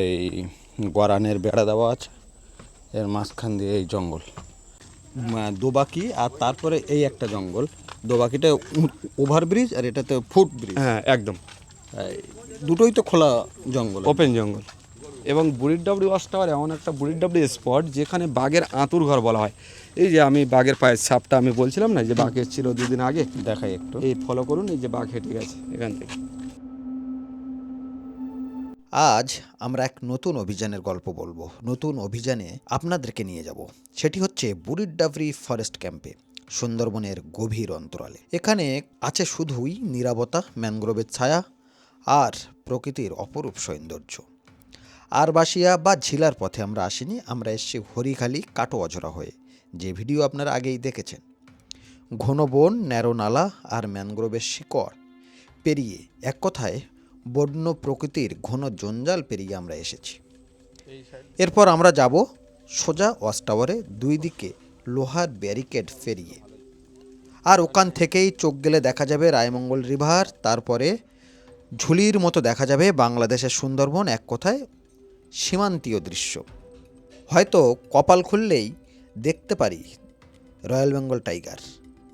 এই গরানের বেড়া দেওয়া আছে। এর মাঝখান দিয়ে এই জঙ্গল। দোবাকি আর তারপরে এই একটা জঙ্গল। দোবাকিটা ওভারব্রিজ আর এটাতে ফুট ব্রিজ হ্যাঁ একদম। দুটোই তো খোলা জঙ্গল। ওপেন জঙ্গল। এবং বুড়ির ডাবড়ি ওয়াচ টাওয়ার এমন একটা বুড়ির ডাবড়ি স্পট যেখানে বাঘের আঁতুর ঘর বলা হয়। এই যে আমি বাঘের পায়ের ছাপটা আমি বলছিলাম না যে বাঘ ছিল দুদিন আগে। দেখাই একটু। এই ফলো করুন এই যে বাঘ হেঁটে গেছে এখান থেকে। আজ আমরা এক নতুন অভিযানের গল্প বলব। নতুন অভিযানে আপনাদেরকে নিয়ে যাব। সেটি হচ্ছে বুড়িরডাবরি ফরেস্ট ক্যাম্পে, সুন্দরবনের গভীর অন্তরালে। এখানে আছে শুধুই নিরাপত্তা, ম্যানগ্রোভের ছায়া আর প্রকৃতির অপরূপ সৌন্দর্য। আর বাসিয়া বা ঝিলার পথে আমরা আসিনি, আমরা এসেছি হরিখালি কাটো অঝরা হয়ে, যে ভিডিও আপনারা আগেই দেখেছেন। ঘন বন ন্যারো নালা আর ম্যানগ্রোভের শিকড় পেরিয়ে এক কথায় বন্য প্রকৃতির ঘন জঞ্জাল পেরিয়ে আমরা এসেছি। এরপর আমরা যাব সোজা ওয়াচ টাওয়ারে দুই দিকে লোহার ব্যারিকেড ফেরিয়ে আর ওখান থেকেই চোখ গেলে দেখা যাবে রায়মঙ্গল রিভার তারপরে ঝুলির মতো দেখা যাবে বাংলাদেশের সুন্দরবন এক কথায় সীমান্তীয় দৃশ্য। হয়তো কপাল খুললেই দেখতে পারি রয়্যাল বেঙ্গল টাইগার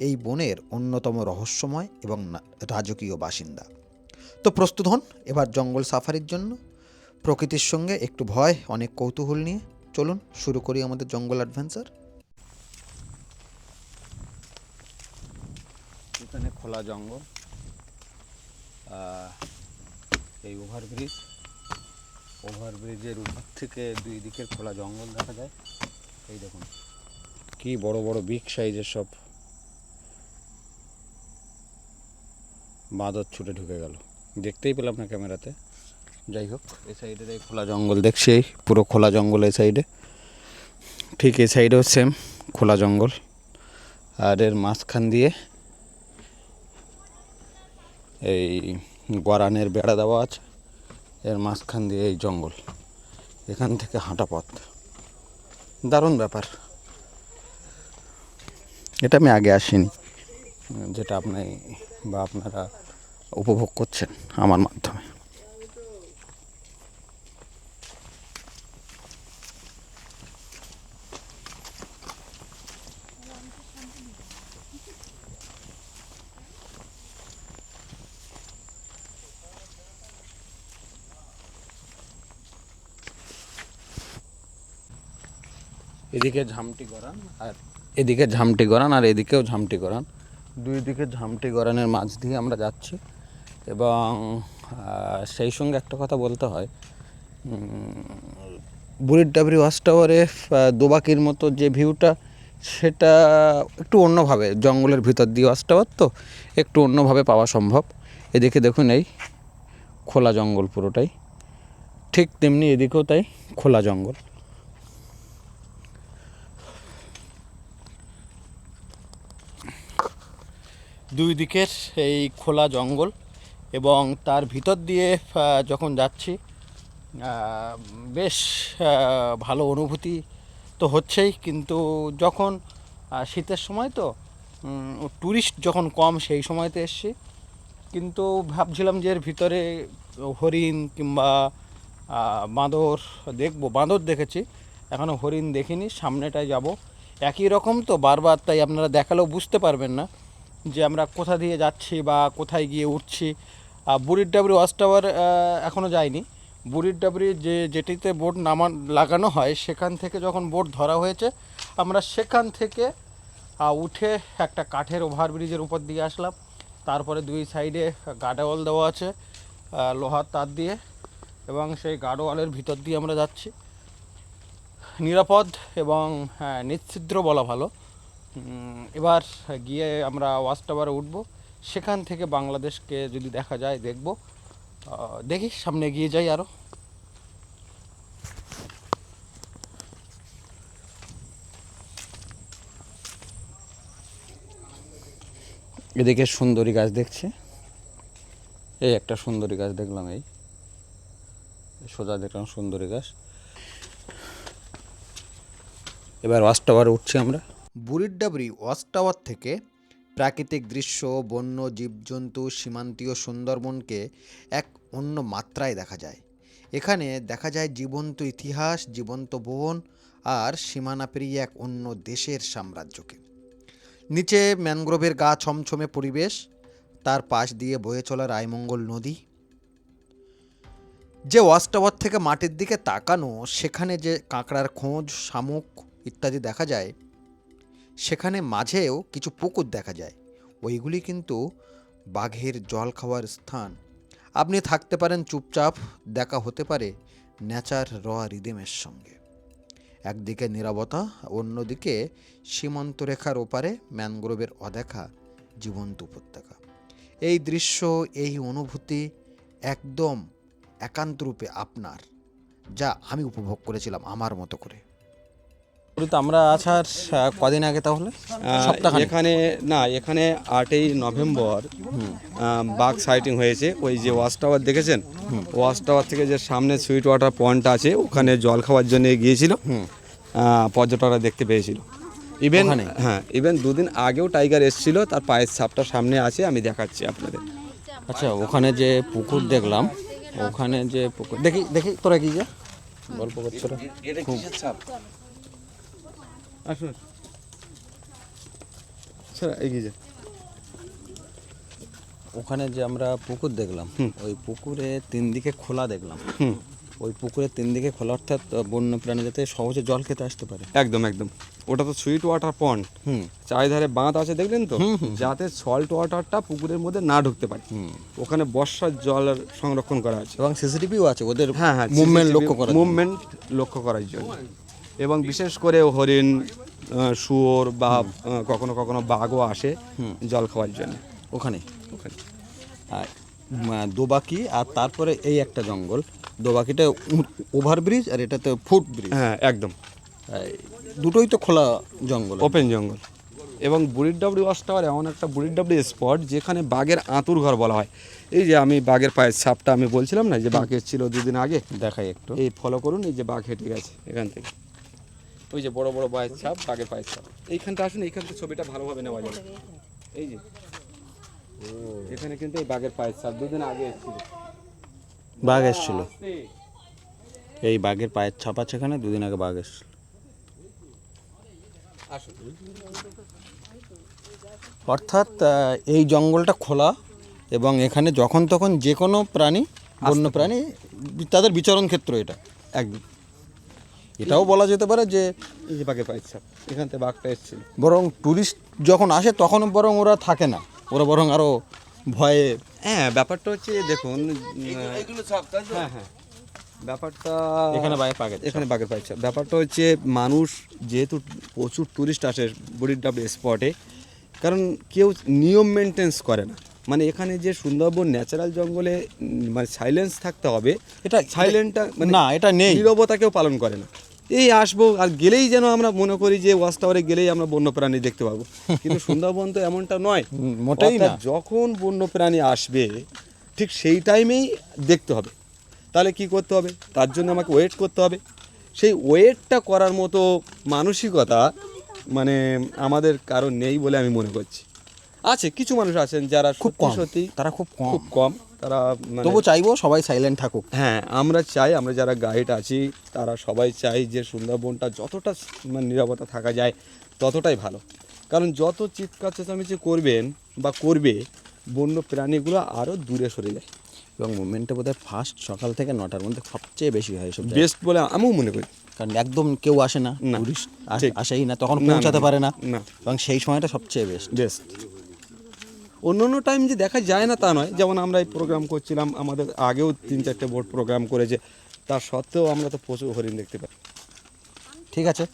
এই বনের অন্যতম রহস্যময় এবং রাজকীয় বাসিন্দা। তো প্রস্তুত হন, এবার জঙ্গল সাফারির জন্য। প্রকৃতির সঙ্গে একটু ভয়, অনেক কৌতূহল নিয়ে। চলুন, শুরু করি আমাদের জঙ্গল অ্যাডভেঞ্চার এখানে খোলা জঙ্গল এই ওভারব্রিজ ওভারব্রিজের উপর থেকে দুই দিকের খোলা জঙ্গল দেখা যায়। এই দেখুন, কি বড় বড় বিগ সাইজের সব বাঁদর ছুটে ঢুকে গেল। দেখতেই পেলাম না ক্যামেরাতে। যাই হোক। এই সাইডে এই খোলা জঙ্গল দেখছি, পুরো খোলা জঙ্গল এই সাইডে। ঠিক এই সাইডেও সেম খোলা জঙ্গল। আর এর মাঝখান দিয়ে এই গরানের বেড়া দেওয়া আছে, এর মাঝখান দিয়ে এই জঙ্গল। এখান থেকে হাঁটা পথ। দারুণ ব্যাপার। এটা আমি আগে আসিনি। যেটা আপনি বা আপনারা উপভোগ করছেন আমার মাধ্যমে। এদিকে ঝামটি গরান আর এদিকে ঝামটি গরান আর এদিকেও ঝামটি গরান দুই দিকে ঝামটি গরানের মাঝ দিয়ে আমরা যাচ্ছি। এবং সেই সঙ্গে একটা কথা বলতে হয় বুড়ির ডাবরি ওয়াচ টাওয়ারে দোবাকির মতো যে ভিউটা, সেটা একটু অন্যভাবে, জঙ্গলের ভিতর দিয়ে ওয়াচ টাওয়ার তো, একটু অন্যভাবে পাওয়া সম্ভব। এদিকে দেখুন এই খোলা জঙ্গল পুরোটাই, ঠিক তেমনি এদিকেও তাই খোলা জঙ্গল। দুই দিকের এই খোলা জঙ্গল এবং তার ভিতর দিয়ে যখন যাচ্ছি বেশ ভালো অনুভূতি তো হচ্ছেই। কিন্তু যখন শীতের সময় তো ট্যুরিস্ট যখন কম, সেই সময়তে এসছি। কিন্তু ভাবছিলাম যে এর ভিতরে হরিণ কিংবা বাঁদর দেখব। বাঁদর দেখেছি এখনও হরিণ দেখিনি, সামনেটায় যাব। একই রকম তো বারবার, তাই আপনারা দেখালেও বুঝতে পারবেন না যে আমরা কোথা দিয়ে যাচ্ছি বা কোথায় গিয়ে উঠছি। বুড়ির ডাবরি ওয়াচ টাওয়ার এখনও যায়নি। বুড়ির ডাবরি যে যেটিতে বোট নামান লাগানো হয় সেখান থেকে যখন বোট ধরা হয়েছে আমরা সেখান থেকে উঠে একটা কাঠের ওভারব্রিজের উপর দিয়ে আসলাম। তারপরে দুই সাইডে গার্ডওয়াল দেওয়া আছে লোহার তার দিয়ে এবং সেই গার্ডওয়ালের ভিতর দিয়ে আমরা যাচ্ছি। নিরাপদ এবং হ্যাঁ, নিশ্ছিদ্র বলা ভালো। এবার গিয়ে আমরা ওয়াচ টাওয়ারে উঠব। সেখান থেকে বাংলাদেশকে যদি দেখা যায় দেখব। আহ, দেখি সামনে এগিয়ে যাই আরও এদিকে সুন্দরী গাছ দেখছি। এই একটা সুন্দরী গাছ দেখলাম এই। সোজা দেখলাম সুন্দরী গাছ। এবার ওয়াচ টাওয়ারে উঠছি আমরা। বুড়িরডাবরি ওয়াচ টাওয়ার থেকে প্রাকৃতিক দৃশ্য, বন্য, জীবজন্তু, সীমান্তীয় সুন্দরবনকে এক অন্য মাত্রায় দেখা যায়। এখানে দেখা যায় জীবন্ত ইতিহাস, জীবন্ত বন আর সীমানা পেরিয়ে এক অন্য দেশের সাম্রাজ্যকে। নিচে ম্যানগ্রোভের গা ছমছমে পরিবেশ, তার পাশ দিয়ে বয়ে চলা রায়মঙ্গল নদী। যে ওয়াচ টাওয়ার থেকে মাটির দিকে তাকানো, সেখানে যে কাঁকড়ার খোঁজ, শামুক ইত্যাদি দেখা যায় সেখানে মাঝেও কিছু পুকুর দেখা যায়। ওইগুলি কিন্তু বাঘের জল খাওয়ার স্থান। আপনি থাকতে পারেন চুপচাপ, দেখা হতে পারে ন্যাচার র রিদেমের সঙ্গে। একদিকে নীরবতা, অন্যদিকে সীমান্ত রেখার ওপারে ম্যানগ্রোভের অদেখা জীবন্ত উপত্যকা। এই দৃশ্য, এই অনুভূতি একদম একান্তরূপে আপনার, যা আমি উপভোগ করেছিলাম আমার মতো করে। তো আমরা আসার কদিন আগে তাহলে? এখানে না এখানে আটই নভেম্বর বাঘ সাইটিং হয়েছে। ওই যে ওয়াশ টাওয়ার দেখেছেন? ওয়াশ টাওয়ার থেকে যে সামনে সুইট ওয়াটার পয়েন্ট আছে ওখানে জল খাওয়ার জন্য গিয়েছিল। পর্যটকরা দেখতে পেয়েছিল। ইভেন? হ্যাঁ ইভেন দুদিন আগেও টাইগার এসেছিল তার পায়ের ছাপটা সামনে আছে আমি দেখাচ্ছি আপনাদের। আচ্ছা ওখানে যে পুকুর দেখলাম ওখানে যে পুকুর দেখি দেখি তোরা কি যা? গল্প করছ তোরা? আসুন। স্যার এগিয়ে যান। ওখানে যে আমরা পুকুর দেখলাম ওই পুকুরে তিন দিকে খোলা দেখলাম। ওই পুকুরে তিন দিকে খোলা অর্থাৎ বন্য প্রাণী যাতে সহজে জল খেতে আসতে পারে। একদম একদম। ওটা তো সুইট ওয়াটার পন্ড হুম। চারিধারে বাঁধ আছে দেখলেন তো? যাতে সল্ট ওয়াটারটা পুকুরের মধ্যে না ঢুকতে পারে। ওখানে বর্ষার জল সংরক্ষণ করা আছে। এবং সিসিটিভিও আছে ওদের হ্যাঁ হ্যাঁ মুভমেন্ট লক্ষ্য করা মুভমেন্ট লক্ষ্য করার জন্য। এবং বিশেষ করে হরিণ শুয়োর বা কখনো কখনো বাঘও আসে জল খাওয়ার জন্য। ওখানে? ওখানে। দোবাকি আর তারপরে এই একটা জঙ্গল। দোবাকিটা ওভারব্রিজ আর এটাতে ফুট ব্রিজ। হ্যাঁ একদম। দুটোই তো খোলা জঙ্গল। ওপেন জঙ্গল। এবং বুড়ির ডাবড়ি ওয়াচ টাওয়ার এমন একটা বুড়ির ডাবড়ি স্পট যেখানে বাঘের আঁতুর ঘর বলা হয়। এই যে আমি বাঘের পায়ের ছাপটা আমি বলছিলাম না যে বাঘের ছিল দুদিন আগে। দেখাই একটু। এই ফলো করুন এই যে বাঘ হেঁটে গেছে এখান থেকে। ওই যে বড় বড় পায়ের ছাপ বাঘের পায়ের ছাপ। এইখানটা আসুন এইখান থেকে ছবিটা ভালোভাবে নেওয়া যাবে। এই যে। এখানে কিন্তু এই বাঘের পায়ের ছাপ দুদিন আগে এসেছিল। বাঘ এসছিল। এই বাঘের পায়ের ছাপ আছে এখানে দুদিন আগে বাঘ এসছিল। অর্থাৎ এই জঙ্গলটা খোলা এবং এখানে যখন তখন যে কোনো প্রাণী বন্য প্রাণী তাদের বিচরণ ক্ষেত্র এটা। একদম। এটাও বলা যেতে পারে যে এই যে বাঘের পায়ের ছাপ এখান থেকে বাঘটা এসেছিল বরং টুরিস্ট যখন আসে তখন বরং ওরা থাকে না। ওরা বরং আরও ভয়ে হ্যাঁ ব্যাপারটা হচ্ছে দেখুন হ্যাঁ হ্যাঁ। ব্যাপারটা এখানে বাইরে পাকে এখানে বাঘের পাইছে ব্যাপারটা হচ্ছে মানুষ যেহেতু প্রচুর টুরিস্ট আসে বুড়ির ডাবলি স্পটে কারণ কেউ নিয়ম মেনটেন্স করে না। মানে এখানে যে সুন্দরবন ন্যাচারাল জঙ্গলে মানে সাইলেন্স থাকতে হবে এটা সাইলেন্টটা মানে না এটা নেই। নীরবতা কেউ পালন করে না। এই আসব আর গেলেই যেন আমরা মনে করি যে ওয়াচ টাওয়ারে গেলেই আমরা বন্য প্রাণী দেখতে পাবো। কিন্তু সুন্দরবন তো এমনটা নয়। মোটেই না। যখন বন্য প্রাণী আসবে ঠিক সেই টাইমেই দেখতে হবে। তাহলে কি করতে হবে? তার জন্য আমাকে ওয়েট করতে হবে। সেই ওয়েটটা করার মতো মানসিকতা মানে আমাদের কারও নেই বলে আমি মনে করছি। আছে কিছু মানুষ আছেন যারা খুব সত্যি তারা খুব খুব কম। তারা মানে তবু চাইব সবাই সাইলেন্ট থাকুক। হ্যাঁ আমরা চাই আমরা যারা গাইড আছি তারা সবাই চাই যে সুন্দরবনটা যতটা মানে নিরাপত্তা থাকা যায় ততটাই ভালো। কারণ যত চিৎকার চেঁচামেচি করবেন বা করবে বন্য প্রাণীগুলো আরও দূরে সরে যায়। এবং মুভমেন্টে বোধহয় ফার্স্ট সকাল থেকে নটার মধ্যে সবচেয়ে বেশি হয় জায়গায়। বেস্ট বলে আমিও মনে করি। কারণ একদম কেউ আসে না টুরিস্ট। আসেই না তখন পৌঁছাতে পারে না। না। এবং সেই সময়টা সবচেয়ে বেস্ট বেস্ট অন্য অন্য টাইম যে দেখা যায় না তা নয়। যেমন আমরা এই প্রোগ্রাম করছিলাম আমাদের আগেও তিন চারটে বোর্ড প্রোগ্রাম করেছে। তার সত্ত্বেও আমরা তো প্রচুর হরিণ দেখতে পাই। ঠিক আছে?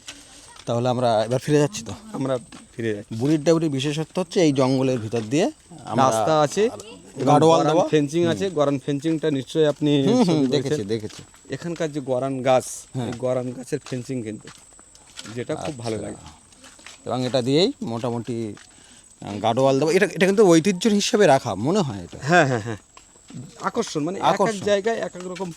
তাহলে আমরা এবার ফিরে যাচ্ছি তো। আমরা ফিরে যাই বুড়ির ডাবরির বিশেষত্ব হচ্ছে এই জঙ্গলের ভিতর দিয়ে রাস্তা আছে ফেন্সিং আছে। গরান ফেন্সিংটা নিশ্চয়ই আপনি দেখেছি দেখেছি। এখানকার যে গরান গাছ হ্যাঁ। গরান গাছের ফেন্সিং কিন্তু যেটা খুব ভালো আচ্ছা। লাগে। এবং এটা দিয়েই মোটামুটি গাডোয়াল দেওয়া এটা এটা কিন্তু ঐতিহ্যের হিসেবে রাখা মনে হয় এটা। হ্যাঁ হ্যাঁ হ্যাঁ। আকর্ষণ মানে এক এক জায়গায় এক এক রকম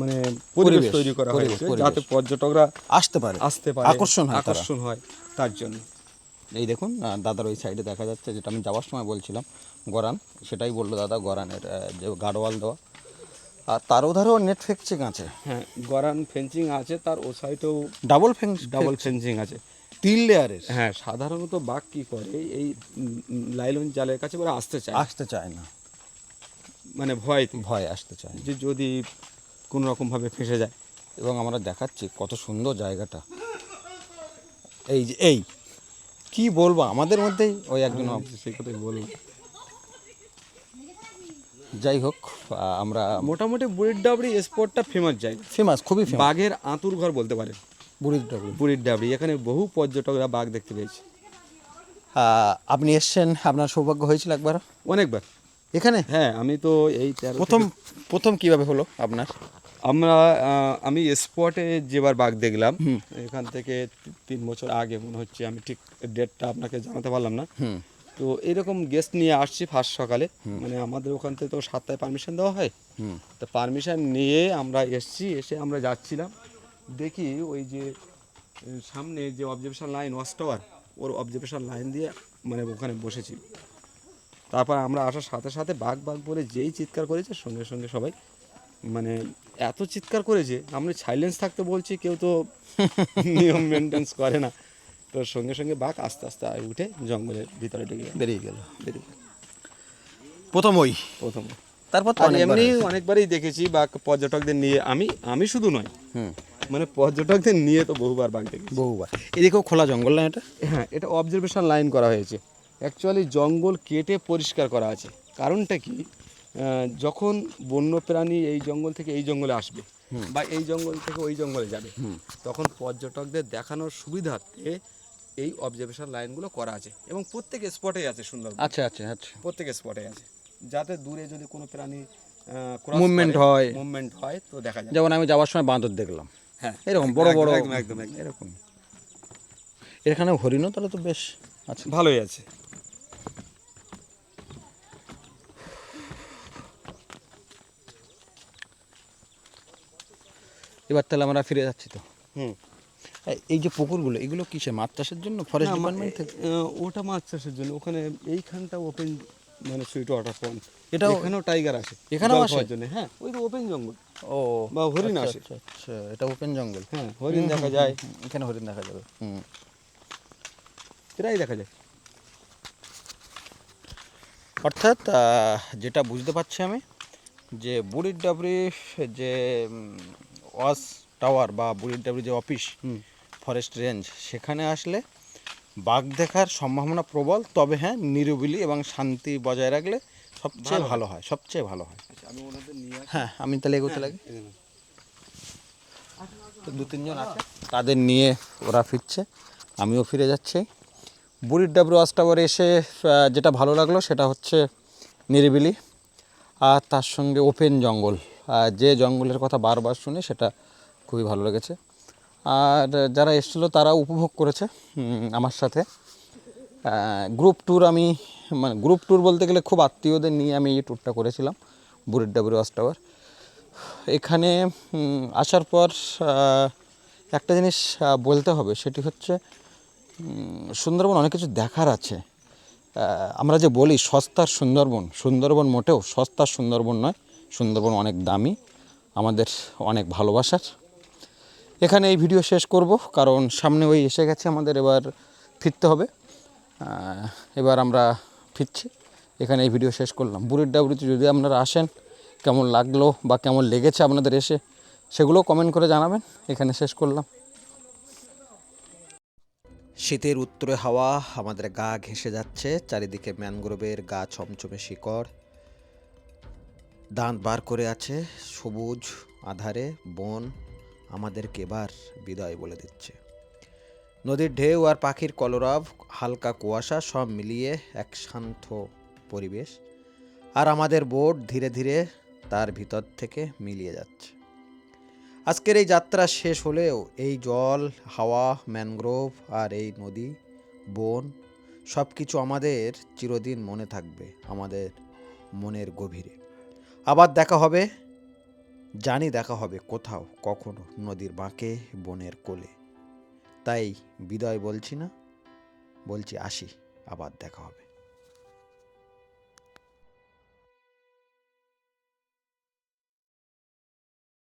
মানে পরিবেশ তৈরি করা হয়েছে যাতে পর্যটকরা আসতে পারে। আসতে পারে আকর্ষণ হয় আকর্ষণ হয় তার জন্য। এই দেখুন দাদার ওই সাইডে দেখা যাচ্ছে যেটা আমি যাওয়ার সময় বলছিলাম গরান। সেটাই বলল দাদা গরানের যে গাডোয়াল দেওয়া। আর তারও ধারেও নেট ফেকচিং আছে। হ্যাঁ গরান ফেন্সিং আছে তার ও সাইডেও ডাবল ফেন্স ডাবল ফেন্সিং আছে। তিন লেয়ারের। হ্যাঁ সাধারণত বাঘ কি করে এই লাইলন জালের কাছে ওরা আসতে চায়। আসতে চায় না। মানে ভয় ভয় আসতে চায় যে যদি কোনো রকমভাবে ফেসে যায়। এবং আমরা দেখাচ্ছি কত সুন্দর জায়গাটা। এই যে এই কি বলব? আমাদের মধ্যেই ওই একজন সেই কথাই বলব। যাই হোক আমরা মোটামুটি বুড়ির ডাবড়ি স্পটটা ফেমাস জায়গা। ফেমাস খুবই বাঘের আঁতুর ঘর বলতে পারেন। বুড়ির ডাবরি বুড়ির ডাবড়ি এখানে বহু পর্যটকরা বাঘ দেখতে পেয়েছে। আপনি এসছেন আপনার সৌভাগ্য হয়েছিল একবার? অনেকবার। এখানে? হ্যাঁ আমি তো এই প্রথম প্রথম কীভাবে হলো আপনার? আমরা আমি স্পটে যেবার বাঘ দেখলাম এখান থেকে তিন বছর আগে মনে হচ্ছে আমি ঠিক ডেটটা আপনাকে জানাতে পারলাম না। তো এরকম গেস্ট নিয়ে আসছি ফার্স্ট সকালে। মানে আমাদের ওখান থেকে তো সাতটায় পারমিশন দেওয়া হয়। তো পারমিশন নিয়ে আমরা এসছি এসে আমরা যাচ্ছিলাম। দেখি ওই যে সামনে যে অবজারভেশন লাইন ওয়াচ টাওয়ার ওর অবজারভেশন লাইন দিয়ে মানে ওখানে বসেছি। তারপর আমরা আসার সাথে সাথে বাঘ বাঘ বলে যেই চিৎকার করেছে সঙ্গে সঙ্গে সবাই মানে এত চিৎকার করেছে আমরা সাইলেন্স থাকতে বলছি কেউ তো নিয়ম মেনটেন্স করে না। তো সঙ্গে সঙ্গে বাঘ আস্তে আস্তে উঠে জঙ্গলের ভিতরে ঢুকে বেরিয়ে গেল। বেরিয়ে গেল। প্রথম ওই? প্রথম। তারপর এমনি অনেকবারই দেখেছি বা পর্যটকদের নিয়ে আমি আমি শুধু নয়। হুম। মানে পর্যটকদের নিয়ে তো বহুবার বাঘ দেখেছি। বহুবার। এদিকেও খোলা জঙ্গল না এটা? হ্যাঁ এটা অবজারভেশন লাইন করা হয়েছে। অ্যাকচুয়ালি জঙ্গল কেটে পরিষ্কার করা আছে। কারণটা কি? যখন বন্য প্রাণী এই জঙ্গল থেকে এই জঙ্গলে আসবে বা এই জঙ্গল থেকে ওই জঙ্গলে যাবে তখন পর্যটকদের দেখানোর সুবিধার্থে এই অবজারভেশন লাইনগুলো করা আছে এবং প্রত্যেক স্পটেই আছে সুন্দর আচ্ছা আচ্ছা আচ্ছা। প্রত্যেক স্পটে আছে। যাতে দূরে যদি কোনো প্রাণী মুভমেন্ট হয়। মুভমেন্ট হয় তো দেখা যায় যেমন আমি যাওয়ার সময় বাঁদর দেখলাম। হ্যাঁ এরকম বড় বড় একদম একদম। এরকম। এখানে হরিণও তাহলে তো বেশ আচ্ছা ভালোই আছে। এবার তাহলে আমরা ফিরে যাচ্ছি তো। হুম। এই- যে পুকুরগুলো এগুলো কিসে মাছ চাষের জন্য? ফরেস্ট ডিপার্টমেন্ট থেকে? ওটা মাছ চাষের জন্য। ওখানে এইখানটা ওপেন মানে সুইট ওয়াটার পন্ড এটাও- এখানেও টাইগার আসে এখানেও জল আসে? খাওয়ার জন্য হ্যাঁ ওই তো ওপেন জঙ্গল। ও বা হরিণ আচ্ছা, আসে। আচ্ছা আচ্ছা এটা ওপেন জঙ্গল হ্যাঁ হরিণ দেখা যায়। এখানে হরিণ দেখা যাবে। হুম। প্রায় দেখা যায়। অর্থাৎ যেটা বুঝতে পারছি আমি যে বুড়ির ডাবরি যে ওয়াশ টাওয়ার বা বুড়ির ডাবরি যে অফিস ফরেস্ট রেঞ্জ সেখানে আসলে বাঘ দেখার সম্ভাবনা প্রবল তবে হ্যাঁ নিরিবিলি এবং শান্তি বজায় রাখলে সবচেয়ে ভালো হয় সবচেয়ে ভালো হয়। আচ্ছা আমি ওনাদের হ্যাঁ আমি তাহলে এগোতে লাগি। তো দু তিনজন আছে। তাদের নিয়ে ওরা ফিরছে। আমিও ফিরে যাচ্ছি। বুড়ির ডাবরু ওয়াচ এসে যেটা ভালো লাগল সেটা হচ্ছে নিরিবিলি আর তার সঙ্গে ওপেন জঙ্গল। আর যে জঙ্গলের কথা বারবার শুনি সেটা খুবই ভালো লেগেছে। আর যারা এসেছিল তারা উপভোগ করেছে আমার সাথে। গ্রুপ ট্যুর আমি মানে গ্রুপ ট্যুর বলতে গেলে খুব আত্মীয়দের নিয়ে আমি এই ট্যুরটা করেছিলাম। বুড়ির ডাবরু ওয়াচ টাওয়ার। এখানে আসার পর একটা জিনিস বলতে হবে, সেটি হচ্ছে সুন্দরবন অনেক কিছু দেখার আছে। আমরা যে বলি সস্তার সুন্দরবন সুন্দরবন মোটেও সস্তার সুন্দরবন নয়, সুন্দরবন অনেক দামি, আমাদের অনেক ভালোবাসার। এখানে এই ভিডিও শেষ করব, কারণ সামনে ওই এসে গেছে আমাদের, এবার ফিরতে হবে। এবার আমরা ফিরছি। এখানে এই ভিডিও শেষ করলাম। বুড়ির ডাবরিতে যদি আপনারা আসেন, কেমন লাগল বা কেমন লেগেছে আপনাদের এসে, সেগুলো কমেন্ট করে জানাবেন। এখানে শেষ করলাম। শীতের উত্তরে হাওয়া আমাদের গা ঘেঁষে যাচ্ছে, চারিদিকে ম্যানগ্রোভের গা ছমছমে শিকড়। দাঁত বার করে আছে, সবুজ আধারে বন আমাদেরকে এবার বিদায় বলে দিচ্ছে। নদীর ঢেউ আর পাখির কলরব, হালকা কুয়াশা সব মিলিয়ে এক শান্ত পরিবেশ আর আমাদের বোট ধীরে ধীরে তার ভিতর থেকে মিলিয়ে যাচ্ছে। আজকের এই যাত্রা শেষ হলেও এই জল, হাওয়া, ম্যানগ্রোভ আর এই নদী, বন সব কিছু আমাদের চিরদিন মনে থাকবে, আমাদের মনের গভীরে। আবার দেখা হবে, জানি দেখা হবে কোথাও, কখনো নদীর বাঁকে, বনের কোলে। তাই বিদায় বলছি না, বলছি আসি, আবার দেখা হবে।